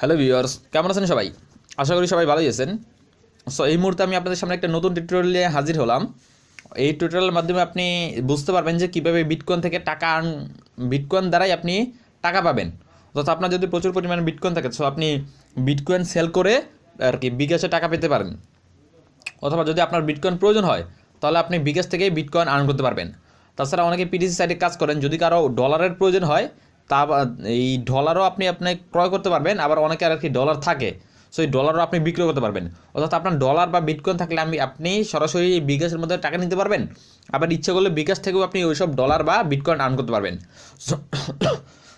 Hello viewers কেমন আছেন সবাই? আশা করি সবাই ভালোই আছেন। সো এই মুহূর্তে আমি আপনাদের সামনে একটা নতুন টিউটোরিয়াল নিয়ে হাজির হলাম। এই টিউটোরিয়ালের মাধ্যমে আপনি বুঝতে পারবেন যে কীভাবে বিটকয়েন থেকে টাকা আর্ন বিটকয়েন দ্বারাই আপনি টাকা পাবেন। অর্থাৎ আপনার যদি প্রচুর পরিমাণে বিটকয়েন থাকে সো আপনি বিটকয়েন সেল করে আর কি বিকাশে টাকা পেতে পারেন। অথবা যদি আপনার বিটকয়েন প্রয়োজন হয়, তাহলে আপনি বিকাশ থেকে বিটকয়েন আর্ন করতে পারবেন। তাছাড়া অনেকে পিটিসি সাইডে কাজ করেন, যদি কারও ডলারের প্রয়োজন হয় তা এই ডলারও আপনি আপনি ক্রয় করতে পারবেন, আবার অনেকে আর কি ডলার থাকে। সো এই ডলারও আপনি বিক্রয় করতে পারবেন। অর্থাৎ আপনার ডলার বা বিটকয়েন থাকলে আমি, আপনি সরাসরি এই বিকাশের মধ্যে টাকা নিতে পারবেন। আবার ইচ্ছে করলে বিকাশ থেকেও আপনি ওইসব ডলার বা বিটকয়েন আর্ন করতে পারবেন।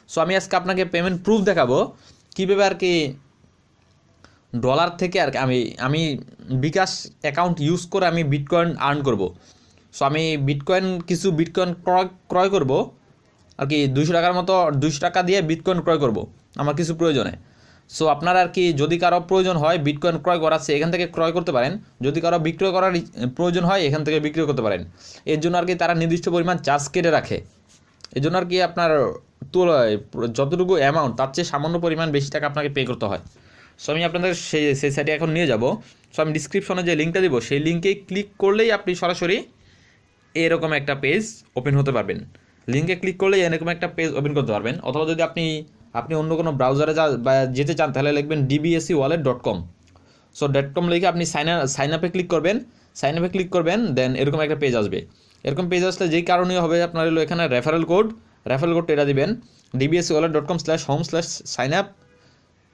সো আমি আজকে আপনাকে পেমেন্ট প্রুফ দেখাবো। কীভাবে আর কি ডলার থেকে আর কি আমি আমি বিকাশ অ্যাকাউন্ট ইউজ করে আমি বিটকয়েন আর্ন করব। সো আমি বিটকয়েন কিছু বিটকয়েন ক্রয় ক্রয় করব। আর কি দুশো টাকার মতো দুশো টাকা দিয়ে বিটকয়েন ক্রয় করব। আমার কিছু প্রয়োজনে সো আপনার আর কি যদি কারও প্রয়োজন হয় বিটকয়েন ক্রয় করার আছে এখান থেকে ক্রয় করতে পারেন। যদি কারও বিক্রয় করার প্রয়োজন হয়, এখান থেকে বিক্রয় করতে পারেন। এর জন্য আর কি তারা নির্দিষ্ট পরিমাণ চার্জ কেটে রাখে। এই জন্য আর কি আপনার তুলনায় যতটুকু অ্যামাউন্ট তার চেয়ে সামান্য পরিমাণ বেশি টাকা আপনাকে পে করতে হয়। সো আমি আপনাদের সেই সেই সাইটে এখন নিয়ে যাব। সো আমি ডিসক্রিপশনে যে লিঙ্কটা দিব, সেই লিঙ্কে ক্লিক করলেই আপনি সরাসরি এরকম একটা পেজ ওপেন হতে পারবেন। লিঙ্কে ক্লিক করলেই এরকম একটা পেজ ওপেন করতে পারবেন। অথবা যদি আপনি আপনি অন্য কোনো ব্রাউজারে যা বা যেতে চান, তাহলে লিখবেন DBSC wallet dot com so dot com লিখে আপনি সাইন সাইন আপে ক্লিক করবেন। সাইন আপে ক্লিক করবেন দেন এরকম একটা পেজ আসবে। এরকম পেজ আসলে যেই কারণে হবে, আপনার হলো এখানে রেফারেল কোড রেফারেল কোডটা এটা দিবেন। DBSC wallet dot com slash home slash sign up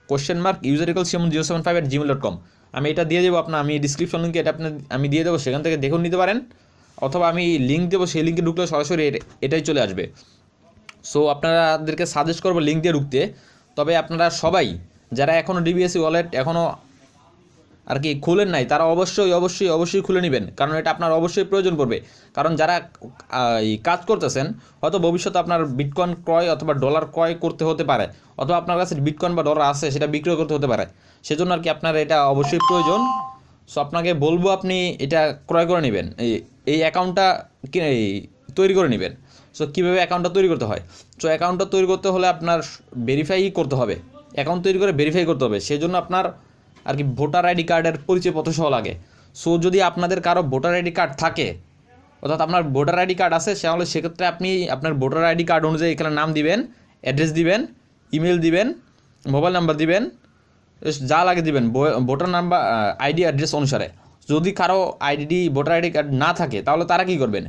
question mark user equal সেমন zero seven five at Gmail dot com আমি এটা দিয়ে দেবো আপনার, আমি ডিসক্রিপশন লিঙ্কে এটা আপনার, আমি দিয়ে দেবো, সেখান থেকে দেখুন নিতে পারেন। অথবা আমি লিঙ্ক দেবো, সেই লিঙ্কে ঢুকলে সরাসরি এট- এটাই চলে আসবে। সো আপনাদেরকে সাজেস্ট করব লিঙ্ক দিয়ে ঢুকতে। তবে আপনারা সবাই, যারা এখনও ডিবিএসসি ওয়ালেট এখনও আর কি খুলেন নাই, তারা অবশ্যই অবশ্যই অবশ্যই খুলে নেবেন। কারণ এটা আপনার অবশ্যই প্রয়োজন পড়বে। কারণ যারা এই কাজ করতেছেন, হয়তো ভবিষ্যতে আপনার বিটকয়েন ক্রয় অথবা ডলার ক্রয় করতে হতে পারে। অথবা আপনার কাছে বিটকয়েন বা ডলার আছে, সেটা বিক্রয় করতে হতে পারে। সেজন্য আর কি আপনার এটা অবশ্যই প্রয়োজন। সো আপনাকে বলব আপনি এটা ক্রয় করে নেবেন। এই এই অ্যাকাউন্টটা এই তৈরি করে নেবেন। সো কীভাবে অ্যাকাউন্টটা তৈরি করতে হয়? সো অ্যাকাউন্টটা তৈরি করতে হলে আপনার ভেরিফাই করতে হবে। অ্যাকাউন্ট তৈরি করে ভেরিফাই করতে হবে। সেই জন্য আপনার আর কি ভোটার আইডি কার্ডের পরিচয়পত্র সহ লাগে। সো যদি আপনাদের কারও ভোটার আইডি কার্ড থাকে, অর্থাৎ আপনার ভোটার আইডি কার্ড আছে তাহলে সেক্ষেত্রে আপনি আপনার ভোটার আইডি কার্ড অনুযায়ী এখানে নাম দিবেন অ্যাড্রেস দিবেন ইমেল দিবেন মোবাইল নাম্বার দিবেন যা লাগে দিবেন। ভোটার নাম্বার আইডি অ্যাড্রেস অনুসারে। যদি কারও আইডি ভোটার আইডি কার্ড না থাকে, তাহলে তারা কি করবেন?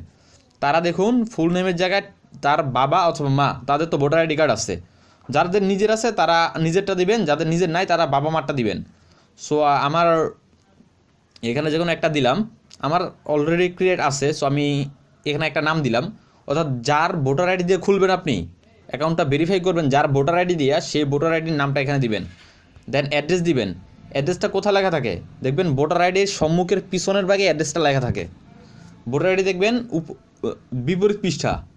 তারা দেখুন ফুল নেমের জায়গায় তার বাবা অথবা মা, তাদের তো ভোটার আইডি কার্ড আছে। যাদের নিজের আছে, তারা নিজেরটা দিবেন, যাদের নিজের নাই, তারা বাবা মারটা দিবেন। সো আমার এখানে যে কোনো একটা দিলাম। আমার অলরেডি ক্রিয়েট আছে সো আমি এখানে একটা নাম দিলাম। অর্থাৎ যার ভোটার আইডি দিয়ে খুলবেন আপনি অ্যাকাউন্টটা ভেরিফাই করবেন, যার ভোটার আইডি দিয়ে সেই ভোটার আইডির নামটা এখানে দিবেন। দেন অ্যাড্রেস দিবেন। অ্যাড্রেসটা কোথায় লেখা থাকে? দেখবেন ভোটার আইডির সম্মুখের পিছনের ভাগে অ্যাড্রেসটা লেখা থাকে। ভোটার আইডি দেখবেন উপ- বিপরীত পৃষ্ঠা।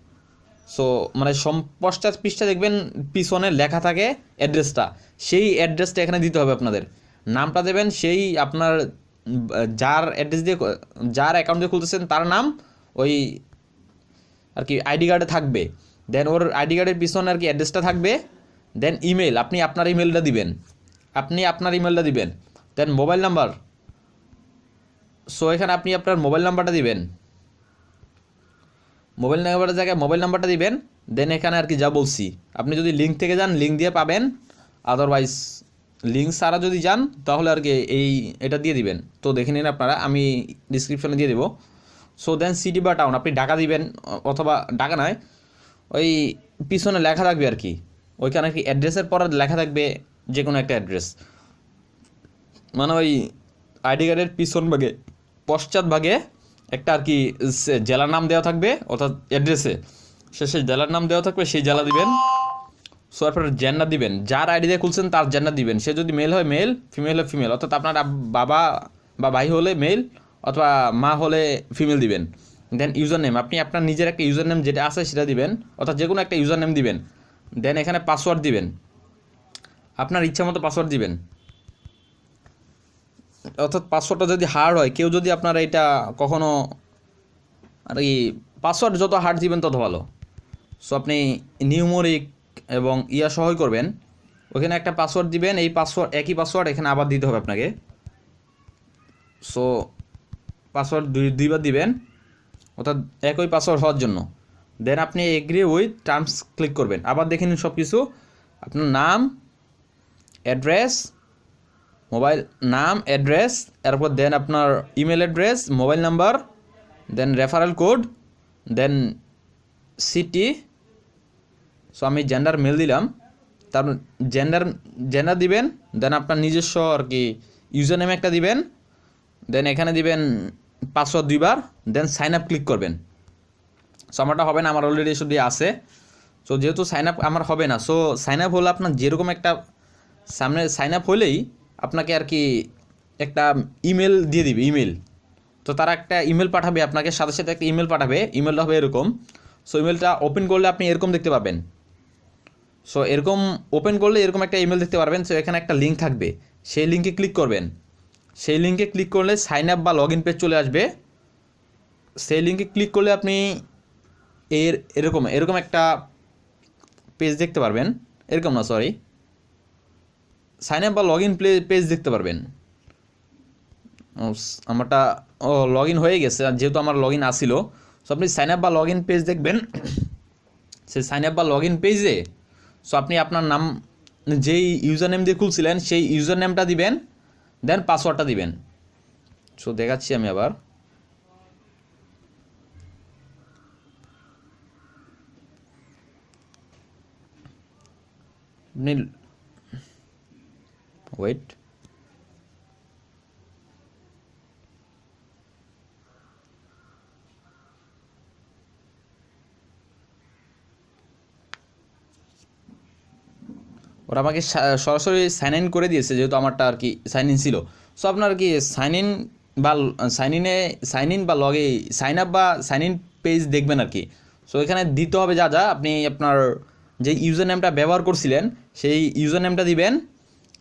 সো মানে পশ্চাৎ পৃষ্ঠা দেখবেন পিছনে লেখা থাকে অ্যাড্রেসটা। সেই অ্যাড্রেসটা এখানে দিতে হবে আপনাদের। নামটা দেবেন, সেই আপনার যার অ্যাড্রেস দিয়ে, যার অ্যাকাউন্ট দিয়ে খুলতেছেন, তার নাম, ওই আর কি, আইডি কার্ডে থাকবে। দেন ওর আইডি কার্ডের পিছনে আর কি অ্যাড্রেসটা থাকবে। দেন ইমেল আপনি আপনার ইমেলটা দিবেন। আপনি আপনার ইমেলটা দিবেন। দেন মোবাইল নাম্বার সো এখানে আপনি আপনার মোবাইল নাম্বারটা দিবেন। মোবাইল নাম্বারের জায়গায় মোবাইল নাম্বারটা দিবেন। দেন এখানে আর কি যা বলছি, আপনি যদি লিঙ্ক থেকে যান লিঙ্ক দিয়ে পাবেন। আদারওয়াইজ লিঙ্ক ছাড়া যদি যান, তাহলে আর কি এই এটা দিয়ে দিবেন। তো দেখে নিন আপনারা, আমি ডিসক্রিপশনে দিয়ে দেবো। সো দেন সিটি বা টাউন আপনি ঢাকা দিবেন, অথবা ঢাকা নয়, ওই পিছনে লেখা থাকবে আর কি। ওইখানে কি অ্যাড্রেসের পর লেখা থাকবে। যে কোনো একটা অ্যাড্রেস। মানে ওই আইডি কার্ডের পিছন ভাগে, পশ্চাৎ ভাগে একটা আর কি জেলার নাম দেওয়া থাকবে, অর্থাৎ অ্যাড্রেসে সে শেষে জেলার নাম দেওয়া থাকবে, সেই জেলা দিবেন। সো এরপর জেন্ডার দিবেন। যার আইডি দিয়ে খুলছেন, তার জেন্ডার দিবেন। সে যদি মেল হয় মেল ফিমেল হয় ফিমেল অর্থাৎ আপনার বাবা বা ভাই হলে মেল অথবা মা হলে ফিমেল দিবেন। দেন ইউজার নেম আপনি আপনার নিজের একটা ইউজার নেম যেটা আছে, সেটা দিবেন। অর্থাৎ যে কোনো একটা ইউজার নেম দিবেন। দেন এখানে পাসওয়ার্ড দিবেন। আপনার ইচ্ছা মতো পাসওয়ার্ড দিবেন। অর্থাৎ পাসওয়ার্ডটা যদি হার্ড হয়, কেউ যদি আপনার এটা কখনো আর কি পাসওয়ার্ড যত হার্ড দিবেন, তত ভালো। সো আপনি নিউমোরিক এবং ইয়া সহই করবেন। ওখানে একটা পাসওয়ার্ড দিবেন, এই পাসওয়ার্ড একই পাসওয়ার্ড এখানে আবার দিতে হবে আপনাকে। সো পাসওয়ার্ড দুই, দুইবার দিবেন। অর্থাৎ একই পাসওয়ার্ড হওয়ার জন্য। দেন আপনি এগ্রি উইথ টার্মস ক্লিক করবেন। আবার দেখে নিন সব কিছু আপনার নাম অ্যাড্রেস মোবাইল নাম অ্যাড্রেস এরপর দেন আপনার email address mobile number then referral code then city so আমি জেন্ডার মেল দিলাম। তারপর জেন্ডার জেন্ডার দিবেন দেন আপনার নিজস্ব আর কি ইউজার নেম একটা দিবেন দেন এখানে দিবেন পাসওয়ার্ড দুইবার দেন সাইন আপ ক্লিক করবেন। সো আমারটা হবে না, আমার অলরেডি শুধু আছে। সো যেহেতু সাইন আপ আমার হবে না সো সাইন আপ হলে আপনার যেরকম একটা সামনে সাইন আপ হলেই আপনাকে আর কি একটা ইমেল দিয়ে দিবে ইমেল তো তারা একটা ইমেল পাঠাবে আপনাকে, সাথে সাথে একটা ইমেল পাঠাবে ইমেলটা হবে এরকম। সো ইমেলটা ওপেন করলে আপনি এরকম দেখতে পাবেন। সো এরকম ওপেন করলে এরকম একটা ইমেল দেখতে পারবেন। সো এখানে একটা লিঙ্ক থাকবে। সেই লিঙ্কে ক্লিক করবেন। সেই লিঙ্কে ক্লিক করলে সাইন আপ বা লগ ইন পেজ চলে আসবে। সেই লিঙ্কে ক্লিক করলে আপনি এর, এরকম এরকম একটা পেজ দেখতে পারবেন। এরকম না সরি সাইন আপ বা লগ ইন পেজ দেখতে পারবেন। আমারটা, ও লগ ইন হয়ে গেছে, আর যেহেতু আমার লগ ইন আসিল সো আপনি সাইন আপ বা লগ ইন পেজ দেখবেন। সেই সাইন আপ বা লগ ইন পেজে সো আপনি আপনার নাম, যেই ইউজার নেম দিয়ে খুলছিলেন, সেই ইউজার নেমটা দিবেন দেন পাসওয়ার্ডটা দিবেন। সো দেখাচ্ছি আমি আবার। আপনি ওয়েট ওরা আমাকে সরাসরি সাইন ইন করে দিয়েছে, যেহেতু আমারটা আর কি সাইন ইন ছিল। সো আপনার কি সাইন ইন বা সাইন ইনে সাইন ইন বা লগে সাইন আপ বা সাইন ইন পেজ দেখবেন আর কি। সো এখানে দিতে হবে যা যা, আপনি আপনার যে ইউজার নেমটা ব্যবহার করছিলেন, সেই ইউজার নেমটা দিবেন।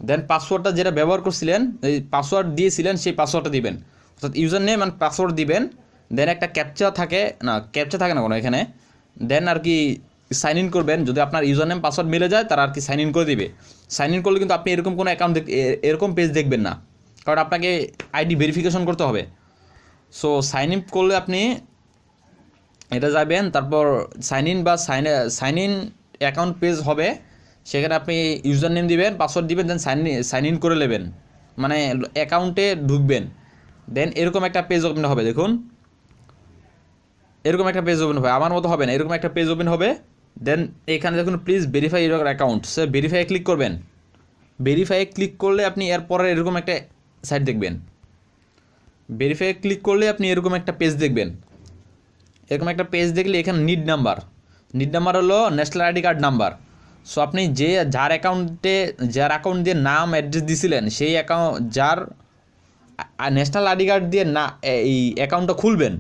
দেন পাসওয়ার্ডটা যেটা ব্যবহার করছিলেন, এই পাসওয়ার্ড দিয়েছিলেন, সেই পাসওয়ার্ডটা দিবেন। অর্থাৎ ইউজার নেম অ্যান্ড পাসওয়ার্ড দিবেন দেন একটা ক্যাপচা থাকে, না ক্যাপচা থাকে না কোনো এখানে। দেন আর কি সাইন ইন করবেন, যদি আপনার ইউজার নেম পাসওয়ার্ড মিলে যায়, তারা আর কি সাইন ইন করে দিবে। সাইন ইন করলে কিন্তু আপনি এরকম কোনো অ্যাকাউন্ট দেখ এরকম পেজ দেখবেন না। কারণ আপনাকে আইডি ভেরিফিকেশন করতে হবে। সো সাইন ইন করলে আপনি এটা যাবেন, তারপর সাইন ইন বা sign sign in account page হবে। সেখানে আপনি ইউজার নেম দিবেন পাসওয়ার্ড দিবেন দেন সাইন সাইন ইন করে নেবেন। মানে অ্যাকাউন্টে ঢুকবেন। দেন এরকম একটা পেজ ওপেন হবে, দেখুন। এরকম একটা পেজ ওপেন হবে, আমার মতো হবে না, এরকম একটা পেজ ওপেন হবে। দেন এখানে দেখুন প্লিজ ভেরিফাই ইউর অ্যাকাউন্ট সে ভেরিফাই ক্লিক করবেন। ভেরিফাই ক্লিক করলে আপনি এরপরে এরকম একটা সাইট দেখবেন। ভেরিফাই ক্লিক করলে আপনি এরকম একটা পেজ দেখবেন। এরকম একটা পেজ দেখলে এখানে নিড নাম্বার নিড নাম্বার হলো national ID card number so আপনি যে যার অ্যাকাউন্টে যার অ্যাকাউন্ট দিয়ে নাম অ্যাড্রেস দিছিলেন, সেই অ্যাকাউন্ট যার ন্যাশনাল আইডি কার্ড দিয়ে না এই অ্যাকাউন্টটা খুলবেন,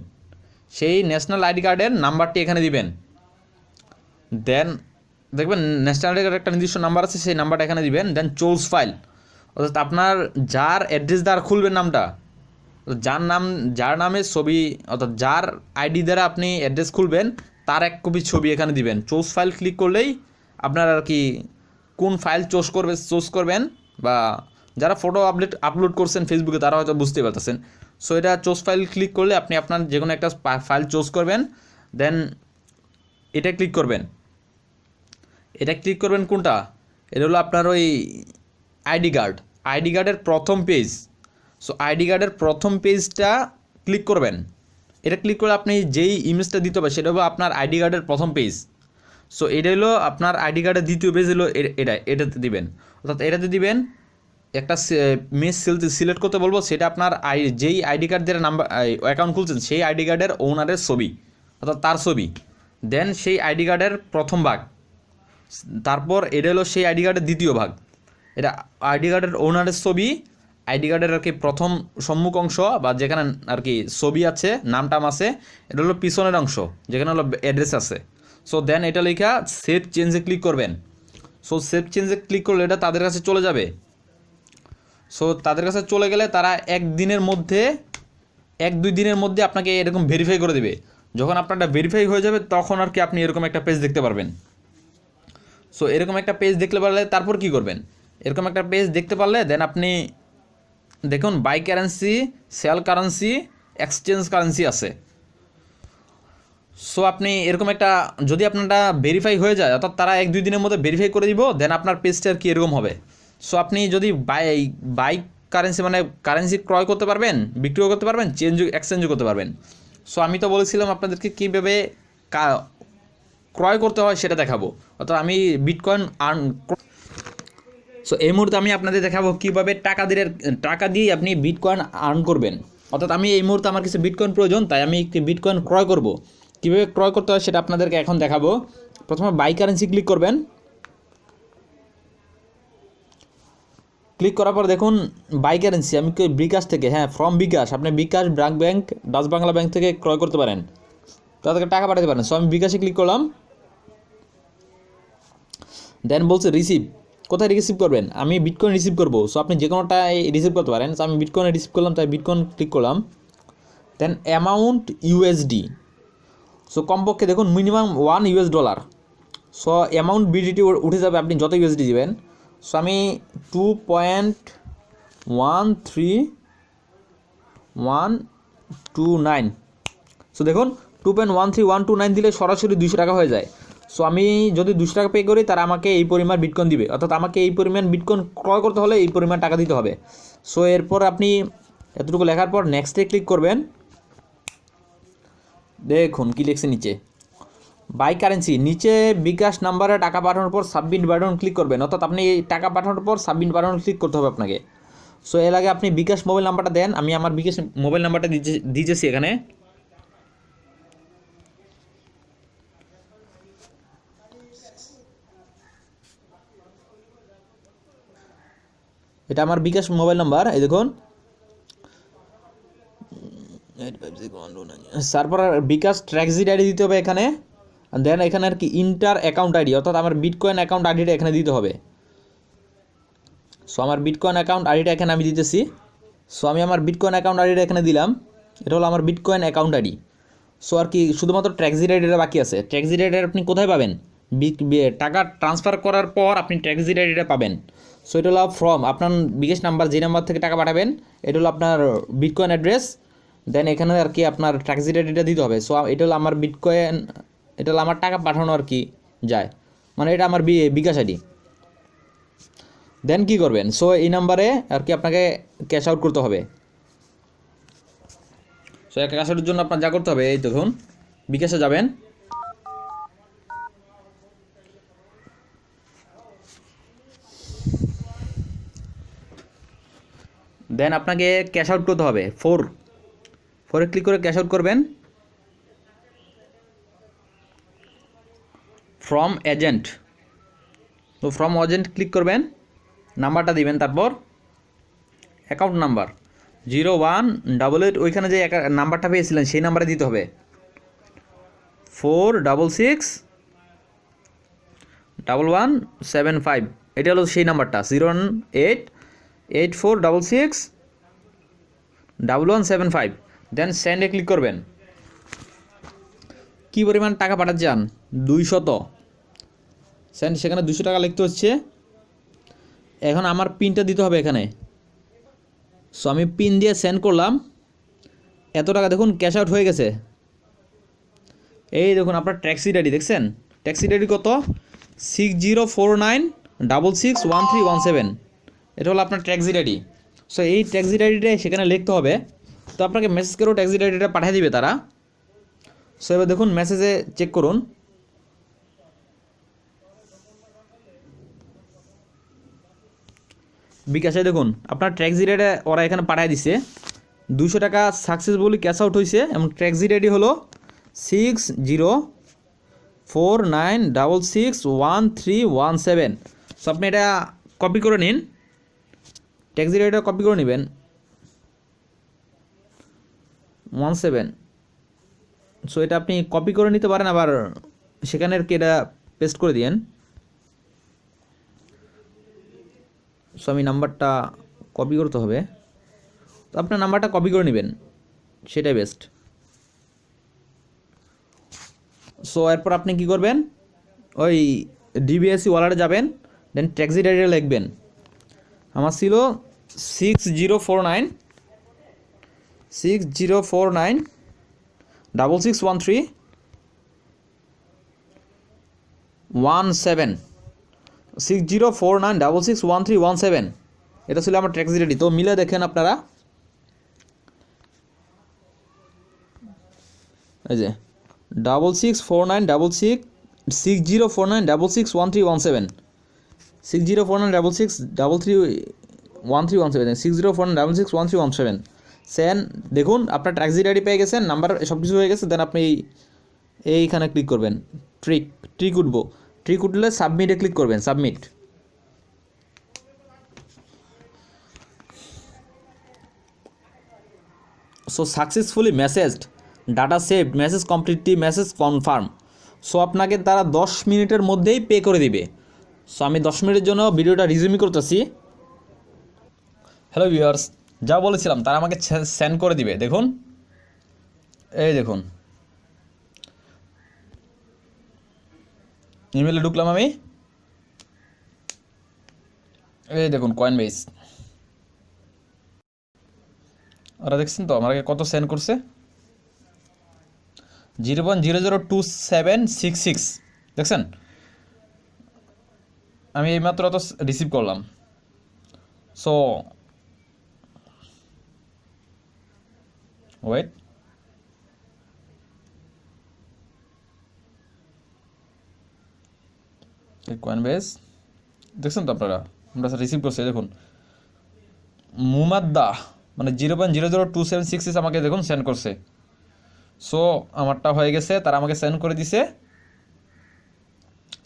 সেই ন্যাশনাল আইডি কার্ডের নাম্বারটি এখানে দিবেন। দেন দেখবেন ন্যাশনাল আইডি কার্ডের একটা নির্দিষ্ট নাম্বার আছে, সেই নাম্বারটা এখানে দিবেন। দেন চোলস ফাইল অর্থাৎ আপনার যার অ্যাড্রেস দ্বারা খুলবেন নামটা, যার নাম, যার নামে ছবি, অর্থাৎ যার আইডি দ্বারা আপনি অ্যাড্রেস খুলবেন, তার এক কপি ছবি এখানে দিবেন। চোজ ফাইল ক্লিক করলেই আপনার আর কি কোন ফাইল চোজ করবে চোজ করবেন বা যারা ফটো আপডেট আপলোড করছেন ফেসবুকে তারা হয়তো বুঝতে পারতেছেন। সো এটা চোজ ফাইল ক্লিক করলে আপনি আপনার যে কোনো একটা ফাইল চোজ করবেন দেন এটা ক্লিক করবেন। এটা ক্লিক করবেন কোনটা? এটা হলো আপনার ওই আইডি কার্ড আইডি কার্ডের প্রথম পেজ সো আইডি কার্ডের প্রথম পেজটা ক্লিক করবেন। এটা ক্লিক করে আপনি যেই ইমেজটা দিতে হবে, সেটা হলো আপনার আইডি কার্ডের প্রথম পেজ সো এটা হলো আপনার আইডি কার্ডের দ্বিতীয় পেজ হলো এটা এটাতে দিবেন। অর্থাৎ এটাতে দিবেন, একটা মেস সিলেক্ট করতে বলব, সেটা আপনার আই যেই আইডি কার্ড দিয়ে নাম্বার অ্যাকাউন্ট খুলছেন, সেই আইডি কার্ডের ওনারের ছবি, অর্থাৎ তার ছবি। দেন সেই আইডি কার্ডের প্রথম ভাগ, তারপর এটা হলো সেই আইডি কার্ডের দ্বিতীয় ভাগ। এটা আইডি কার্ডের ওনারের ছবি, আইডি কার্ডের আর কি প্রথম সম্মুখ অংশ, বা যেখানে আর কি ছবি আছে নাম টাম আছে, এটা হলো পিছনের অংশ, যেখানে হলো অ্যাড্রেস আছে। সো দেন এটা লেখা সেভ চেঞ্জে ক্লিক করবেন। সো সেভ চেঞ্জে ক্লিক করলে এটা তাদের কাছে চলে যাবে। সো তাদের কাছে চলে গেলে তারা একদিনের মধ্যে, এক দুই দিনের মধ্যে আপনাকে এরকম ভেরিফাই করে দেবে। যখন আপনারটা ভেরিফাই হয়ে যাবে, তখন আর কি আপনি এরকম একটা পেজ দেখতে পারবেন। সো এরকম একটা পেজ দেখতে পারলে তারপর কি করবেন? এরকম একটা পেজ দেখতে পারলে দেন আপনি দেখুন buy currency sell currency exchange currency আছে। সো আপনি এরকম একটা, যদি আপনারটা ভেরিফাই হয়ে যায়, অর্থাৎ তারা এক দুই দিনের মধ্যে ভেরিফাই করে দিব দেন আপনার পেজটা আর কি এরকম হবে? সো আপনি যদি বাই বাইক কারেন্সি মানে কারেন্সি ক্রয় করতে পারবেন বিক্রিও করতে পারবেন চেঞ্জ এক্সচেঞ্জও করতে পারবেন। সো আমি তো বলেছিলাম আপনাদেরকে কীভাবে কা- ক্রয় করতে হয় সেটা দেখাবো। অর্থাৎ আমি বিটকয়েন আর্ন সো এই মুহূর্তে আমি আপনাদের দেখাবো কীভাবে টাকা দিয়ে টাকা দিয়ে আপনি বিটকয়েন আর্ন করবেন। অর্থাৎ আমি এই মুহূর্তে আমার কিছু বিটকয়েন প্রয়োজন, তাই আমি একটি বিটকয়েন ক্রয় করব। কীভাবে ক্রয় করতে হয় সেটা আপনাদেরকে এখন দেখাবো। প্রথমে বাই কারেন্সি ক্লিক করবেন। ক্লিক করার পর দেখুন বাই কারেন্সি আমি বিকাশ থেকে? হ্যাঁ ফ্রম বিকাশ। আপনি bKash BRAC bank, Dutch Bangla bank থেকে ক্রয় করতে পারেন। তাদেরকে টাকা পাঠাতে পারেন। সো আমি বিকাশে ক্লিক করলাম। দেন বলছে রিসিভ কোথায় রিসিভ করবেন? আমি বিটকয়েন রিসিভ করব। সো আপনি যে কোনোটায় রিসিভ করতে পারেন। সো আমি বিটকয়েন রিসিভ করলাম, তাই বিটকয়েন ক্লিক করলাম। দেন অ্যামাউন্ট ইউএসডি সো কমপক্ষে দেখুন minimum one US dollar so amount BDT উঠে যাবে, আপনি যত ইউএসডি দেবেন। সো আমি two point one three one two nine so দেখুন two point one three one two nine দিলে সরাসরি দুশো টাকা হয়ে যায়। সো আমি যদি দুশো টাকা পে করি, তারা আমাকে এই পরিমাণ বিটকয়েন দিবে। অর্থাৎ আমাকে এই পরিমাণ বিটকয়েন ক্রয় করতে হলে এই পরিমাণ টাকা দিতে হবে। সো এরপর আপনি এতটুকু লেখার পর নেক্সটে ক্লিক করবেন। দেখুন কি লিখছে নিচে। বাই কারেন্সি নিচে বিকাশ নাম্বারে টাকা পাঠানোর পর সাবমিট বাটন ক্লিক করবেন। অর্থাৎ আপনি টাকা পাঠানোর পর সাবমিট বাটন ক্লিক করতে হবে আপনাকে। সো এর আগে আপনি বিকাশ মোবাইল নাম্বারটা দেন। আমি আমার বিকাশ মোবাইল নাম্বারটা দিয়েছি এখানে। এটা আমার বিকাশ মোবাইল নাম্বার এই দেখুন। তারপর বিকাশ ট্র্যাকজিট আইডি দিতে হবে এখানে। দেন এখানে আর কি ইন্টার অ্যাকাউন্ট আইডি অর্থাৎ আমার বিটকয়েন অ্যাকাউন্ট আইডিটা এখানে দিতে হবে। সো আমার বিটকয়েন অ্যাকাউন্ট আইডিটা এখানে আমি দিতেছি। সো আমি আমার বিটকয়েন অ্যাকাউন্ট আইডিটা এখানে দিলাম। এটা হলো আমার বিটকয়েন অ্যাকাউন্ট আইডি সো আর কি শুধুমাত্র ট্যাক্সি আইডিটা বাকি আছে। ট্যাক্সি আইডি আপনি কোথায় পাবেন? টাকা ট্রান্সফার করার পর আপনি ট্যাক্সি আইডিটা পাবেন। সো এটা হলো ফর্ম আপনার বিকাশ নাম্বার যে নাম্বার থেকে টাকা পাঠাবেন, এটা হলো আপনার বিটকয়েন অ্যাড্রেস দেন এখানে আর কি আপনার ট্যাক্সি আইডিটা দিতে হবে। সো এটা হলো আমার বিটকয়েন এটা হলো আমার টাকা পাঠানো আর কি যায়। মানে এটা আমার বি- বিকাশ আইডি দেন কি করবেন? সো এই নাম্বারে আর কি আপনাকে ক্যাশ আউট করতে হবে। সো এক ক্যাশ আউটের জন্য আপনার যা করতে হবে, এই দেখুন বিকাশে যাবেন। দেন আপনাকে ক্যাশ আউট করতে হবে ফোর ফোরে ক্লিক করে ক্যাশ আউট করবেন। ফ্রম এজেন্ট তো ফ্রম এজেন্ট ক্লিক করবেন, নাম্বারটা দিবেন তারপর account number zero one double eight ওইখানে যে নাম্বারটা পেয়েছিলেন, সেই নাম্বারে দিতে হবে। Four double six double one seven five এটা হলো সেই নাম্বারটা। Zero one eight eight four double six double one seven five then সেন্ডে click করবেন। কী পরিমাণ টাকা পাঠাতে চান? দুইশত। সেন্ড সেখানে দুশো টাকা লিখতে হচ্ছে। এখন আমার পিনটা দিতে হবে এখানে। সো আমি পিন দিয়ে সেন্ড করলাম। এত টাকা দেখুন ক্যাশ আউট হয়ে গেছে। এই দেখুন, আপনার ট্যাক্সি ডাইডি দেখছেন? ট্যাক্সি ডাইডি কত? Six zero four nine double six one three one seven এটা হলো আপনার ট্যাক্সি ডাইডি সো এই ট্যাক্সি ডাইডিটা সেখানে লিখতে হবে তো আপনাকে মেসেজ করেও ট্যাক্সি ডাইডিটা পাঠিয়ে দিবে তারা। সো এবার দেখুন মেসেজে চেক করুন। বিকাশে দেখুন, আপনার ট্যাক্সি রেটে ওরা এখানে পাঠিয়ে দিছে। দুশো টাকা সাকসেসফুলি ক্যাশ আউট হয়েছে এবং ট্যাক্সি রেডি হলো six zero four nine double six one three one seven so আপনি এটা কপি করে নিন। ট্যাক্সি রেটটা কপি করে নেবেন। ওয়ান সেভেন সো এটা আপনি কপি করে নিতে পারেন, আবার সেখানে আর কি এটা পেস্ট করে দিয়েন। সো আমি নাম্বারটা কপি করতে হবে। তো আপনার নাম্বারটা কপি করে নেবেন, সেটাই বেস্ট সো এরপর আপনি কি করবেন? ওই ডিবিএসসি ওয়ালেটে যাবেন দেন ট্যাক্সি ডাইরে লিখবেন। আমার ছিল six zero four nine six zero four nine double six one three one seven six zero four nine double six one three one seven এটা ছিল আমার ট্যাক্সি রেডি তো মিলে দেখেন আপনারা। এই যে double six four nine double six six zero four nine double six one three one seven six zero four nine double six double three one three one seven six zero four nine double six one three one seven Sen, দেখুন, আপনার taxi ID পেয়ে গেছেন number সব কিছু হয়ে গেছে দেন আপনি এইখানে ক্লিক করবেন। ট্রিক ট্রিক উঠবো। ট্রিক উঠলে সাবমিটে ক্লিক করবেন submit so successfully messaged data saved message completely message confirm so আপনাকে তারা দশ মিনিটের মধ্যেই পে করে দিবে। সো আমি দশ মিনিটের জন্য ভিডিওটা রিজিউমি করতেছি। হ্যালো ভিউয়ার্স যা বলেছিলাম, তারা আমাকে সেন্ড করে দিবে। দেখুন। এই দেখুন। ইমেলে ঢুকলাম আমি। এই দেখুন কয়েন বেস ওরা দেখছেন তো, আমাকে কত সেন্ড করছে? Zero one zero zero two seven six six. দেখছেন? আমি এইমাত্র তো রিসিভ করলাম। সো ওয়েট কয়েন বেস দেখছেন তো আপনারা? আমরা রিসিভ করছি দেখুন। মুমাদ্দা মানে zero point zero zero two seven six six আমাকে দেখুন সেন্ড করছে। সো আমারটা হয়ে গেছে, তারা আমাকে সেন্ড করে দিছে।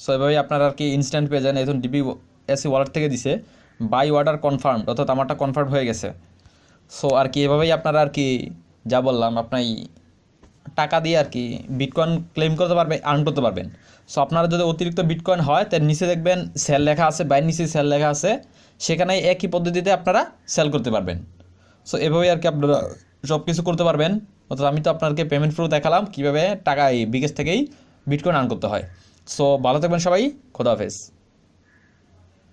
সো এভাবেই আপনারা আর কি ইনস্ট্যান্ট পেয়ে যান। এখন ডিবি এসি ওয়ালেট থেকে দিছে। বাই অর্ডার কনফার্ম অর্থাৎ আমারটা কনফার্ম হয়ে গেছে। সো আর কি এভাবেই আপনারা আর কি যা বললাম আপনার টাকা দিয়ে আর কি বিটকয়েন ক্লেম করতে পারবেন আর্ন করতে পারবেন। সো আপনারা যদি অতিরিক্ত বিটকয়েন হয় তার নিচে দেখবেন সেল লেখা আছে বাইর নিচে সেল লেখা আছে সেখানে একই পদ্ধতিতে আপনারা সেল করতে পারবেন। সো এভাবেই আর কি আপনারা সব কিছু করতে পারবেন। অর্থাৎ আমি তো আপনাকে পেমেন্ট প্রুফ দেখালাম, কীভাবে টাকা এই বিকেশ থেকেই বিটকয়েন আর্ন করতে হয়। সো ভালো থাকবেন সবাই, খোদা হাফেজ।